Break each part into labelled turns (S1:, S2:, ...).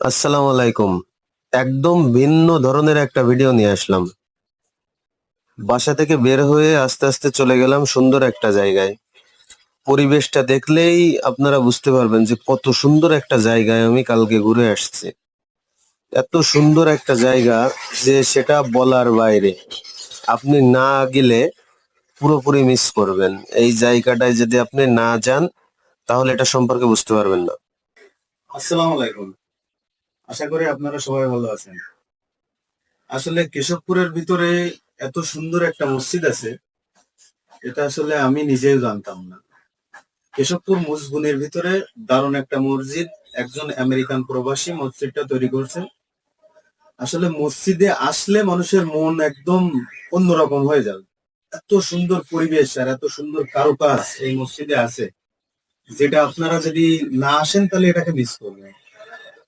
S1: আসসালামু আলাইকুম। একদম ভিন্ন ধরনের একটা ভিডিও নিয়ে আসলাম। বাসা থেকে বের হয়ে আস্তে আস্তে চলে গেলাম সুন্দর একটা জায়গায়। পরিবেশটা দেখলেই আপনারা বুঝতে পারবেন যে কত সুন্দর একটা জায়গায় আমি কালকে ঘুরে আসছি। এত সুন্দর একটা জায়গা যে সেটা বলার বাইরে। আপনি না গেলে পুরোপুরি মিস করবেন। এই জায়গাটায় যদি আপনি না যান, তাহলে এটা সম্পর্কে বুঝতে পারবেন না।
S2: আসসালামু আলাইকুম। আশা করি আপনারা সবাই ভালো আছেন। আসলে কেশবপুরের ভিতরে এত সুন্দর একটা মসজিদ আছে, এটা আসলে আমি নিজেও জানতাম না। কেশবপুর মুসগুনের ভিতরে দারুণ একটা মসজিদ, একজন আমেরিকান প্রবাসী মসজিদটা তৈরি করছে। আসলে মসজিদে আসলে মানুষের মন একদম অন্যরকম হয়ে যাবে। এত সুন্দর পরিবেশ আর এত সুন্দর কারুকাজ এই মসজিদে আছে। যেটা আপনারা যদি না আসেন তাহলে এটাকে মিস করবেন।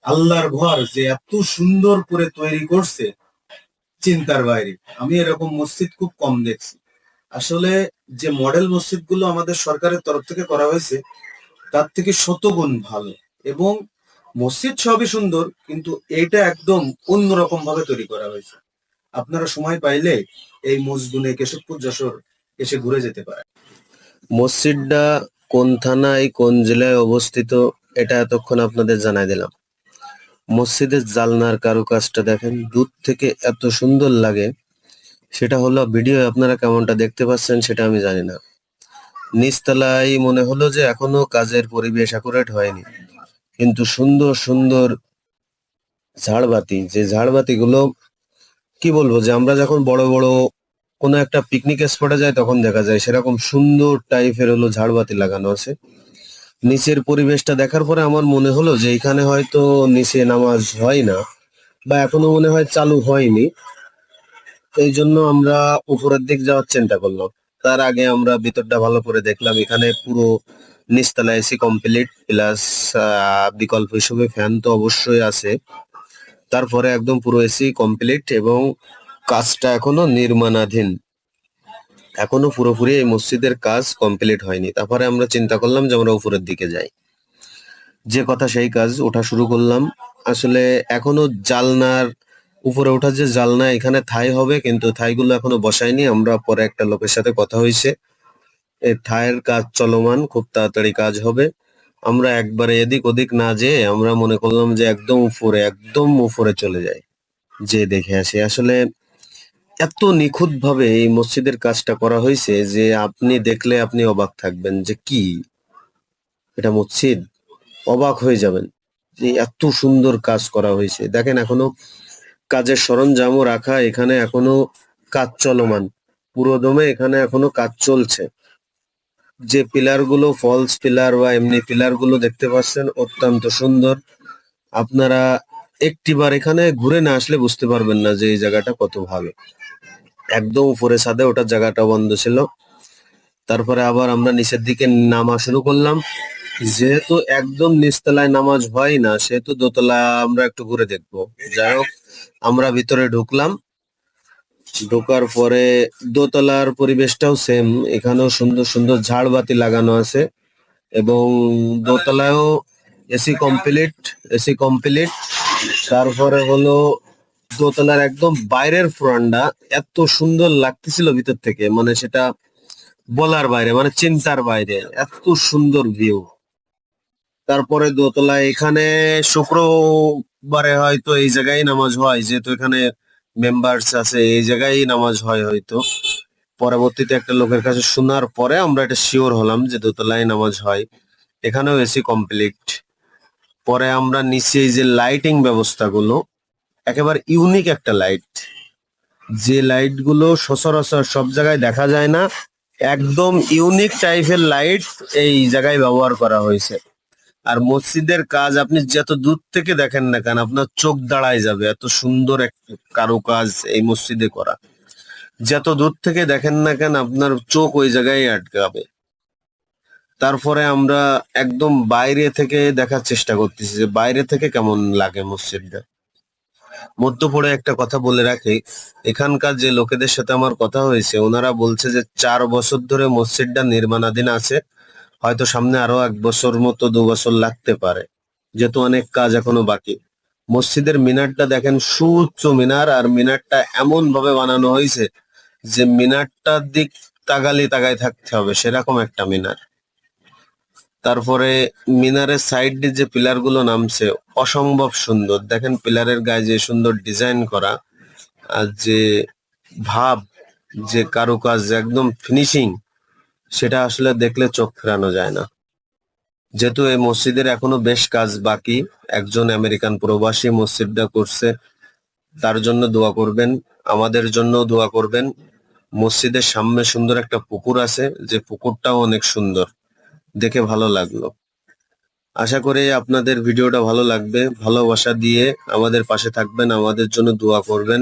S2: আল্লাহর ঘর যে এত সুন্দর করে তৈরি করছে, চিন্তার বাইরে। আমি এরকম মসজিদ খুব কম দেখছি। আসলে যে মডেল মসজিদগুলো আমাদের সরকারের তরফ থেকে করা হয়েছে, তার থেকে শতগুণ ভালো। এবং মসজিদ সবই সুন্দর, কিন্তু এটা একদম অন্যরকম ভাবে তৈরি করা হয়েছে। আপনারা সময় পাইলে এই মসগুনে কেশবপুর যশোর এসে ঘুরে যেতে পারে
S1: মসজিদটা কোন থানায়, কোন জেলায় অবস্থিত, এটা এতক্ষণ আপনাদের জানাই দিলাম। মসজিদের জালনার কারুকাজটা দেখেন, দূর থেকে এত সুন্দর লাগে। সেটা হলো ভিডিও আপনারা কেমনটা দেখতে পাচ্ছেন সেটা আমি জানি না। নিচতলায় মনে হলো যে এখনও কাজের পরিবেশ অ্যাকুরেট হয়নি। কিন্তু সুন্দর সুন্দর ঝাড়বাতি, যে ঝাড়বাতি গুলো কি বলব যে আমরা যখন বড় বড় কোনো একটা পিকনিক স্পটে যাই তখন দেখা যায় সেরকম সুন্দর টাইপের হলো ঝাড়বাতি লাগানো আছে। নিচের পরিবেশটা দেখার পরে আমার মনে হলো যে এখানে হয়তো নিচে নামাজ হয় না, বা এখনও মনে হয় চালু হয়নি। এই জন্য আমরা উপরের দিক যাওয়ার চিন্তা করলাম। তার আগে আমরা ভিতরটা ভালো করে দেখলাম। এখানে পুরো নিচতলা এসি কমপ্লিট, প্লাস বিকল্প হিসেবে ফ্যান তো অবশ্যই আছে। তারপরে একদম পুরো এসি কমপ্লিট এবং কাজটা এখনও নির্মাণাধীন। এখনও পুরোপুরি এই মসজিদের কাজ কমপ্লিট হয়নি। তারপরে আমরা চিন্তা করলাম যে আমরা উপরের দিকে যাই। যে কথা সেই কাজ, ওঠা শুরু করলাম। আসলে এখনও জালনার উপরে ওঠার যে জালনা, এখানে থাই হবে, কিন্তু থাইগুলো এখনও বসায়নি। আমরা পরে একটা লোকের সাথে কথা হয়েছে। এই থায়ের কাজ চলমান, খুব তাড়াতাড়ি কাজ হবে। আমরা একবারে এদিক ওদিক না যেয়ে আমরা মনে করলাম যে একদম উপরে একদম উপরে চলে যাই। যে দেখে আসি। আসলে এত নিখুঁত ভাবে এই মসজিদের কাজটা করা হয়েছে যে আপনি দেখলে আপনি অবাক থাকবেন যে কি? এটা মসজিদ? অবাক হয়ে যাবেন যে এত সুন্দর কাজ করা হয়েছে। দেখেন এখনও কাজের সরঞ্জামও রাখা, এখানে এখনও কাজ চলমান। পুরো দমে এখানে এখনও কাজ চলছে। যে পিলারগুলো ফলস পিলার বা এমনি পিলারগুলো দেখতে পাচ্ছেন, অত্যন্ত সুন্দর। আপনারা একটিবার এখানে ঘুরে না আসলে বুঝতে পারবেন না যে এই জায়গাটা কত ভালো। একদম উপরে ছাদে ওটার জায়গাটা বন্ধ ছিল। তারপরে আবার আমরা নিচের দিকে নামা শুরু করলাম। যেহেতু একদম নিচতলায় নামাজ হয় না, সেহেতু দোতলা আমরা একটু ঘুরে দেখব। যাই হোক, আমরা ভিতরে ঢুকলাম। ঢোকার পরে দোতলার পরিবেশটাও সেম এখানেও সুন্দর সুন্দর ঝাড়বাতি লাগানো আছে এবং দোতলায়ও এসি কমপ্লিট এসি কমপ্লিট তারপরে হলো দোতলার একদম বাইরের ফ্রন্টটা এত সুন্দর লাগতেছিল ভিতর থেকে মানে সেটা বলার বাইরে মানে চিন্তার বাইরে, এত সুন্দর ভিউ তারপরে দোতলায় এখানে শুক্রবারে হয়তো এই জায়গায় নামাজ হয়, যেহেতু এখানে মেম্বার্স আছে, এই জায়গায় নামাজ হয় হয়তো। পরবর্তীতে একটা লোকের কাছে শোনার পরে আমরা এটা শিওর হলাম যে দোতলায় নামাজ হয়। এখানেও এসি কমপ্লিট পরে আমরা নিচে এই যে লাইটিং ব্যবস্থাগুলো, একেবারে ইউনিক একটা লাইট যে লাইটগুলো সচরাচর সব জায়গায় দেখা যায় না, একদম ইউনিক টাইপের লাইট এই জায়গায় ব্যবহার করা হয়েছে। আর মসজিদের কাজ আপনি যত দূর থেকে দেখেন না কেন, আপনার চোখ দাঁড়ায় যাবে, এত সুন্দর এক কারও কাজ এই মসজিদে করা। যত দূর থেকে দেখেন না কেন, আপনার চোখ ওই জায়গায় আটকাবে। তারপরে আমরা একদম বাইরে থেকে দেখার চেষ্টা করতেছি যে বাইরে থেকে কেমন লাগে মসজিদটা। মধ্যপড়ে একটা কথা বলে রাখি, এখানকার যে লোকেদের সাথে আমার কথা হয়েছে, ওনারা বলছে যে চার বছর ধরে মসজিদটা নির্মাণাধীন আছে, হয়তো সামনে আরও এক বছর মতো, দু বছর লাগতে পারে। যেহেতু অনেক কাজ এখনও বাকি। মসজিদের মিনারটা দেখেন, সুউচ্চ মিনার, আর মিনারটা এমন ভাবে বানানো হয়েছে যে মিনারটার দিক তাকালি তাকায় থাকতে হবে, সেরকম একটা মিনার। তারপরে মিনারের সাইড দিয়ে যে পিলারগুলো নামছে, অসম্ভব সুন্দর। দেখেন পিলারের গায়ে যে সুন্দর ডিজাইন করা, আর যে ভাব, যে কারুকাজ একদম ফিনিশিং সেটা আসলে দেখলে চোখ ফেরানো যায় না। যেহেতু এই মসজিদের এখনও বেশ কাজ বাকি, একজন আমেরিকান প্রবাসী মসজিদটা করছে, তার জন্য দোয়া করবেন, আমাদের জন্য দোয়া করবেন। মসজিদের সামনে সুন্দর একটা পুকুর আছে, যে পুকুরটাও অনেক সুন্দর। দেখে ভালো লাগল। আশা করি আপনাদের ভিডিওটা ভালো লাগবে। ভালোবাসা দিয়ে আমাদের পাশে থাকবেন, আমাদের জন্য দোয়া করবেন।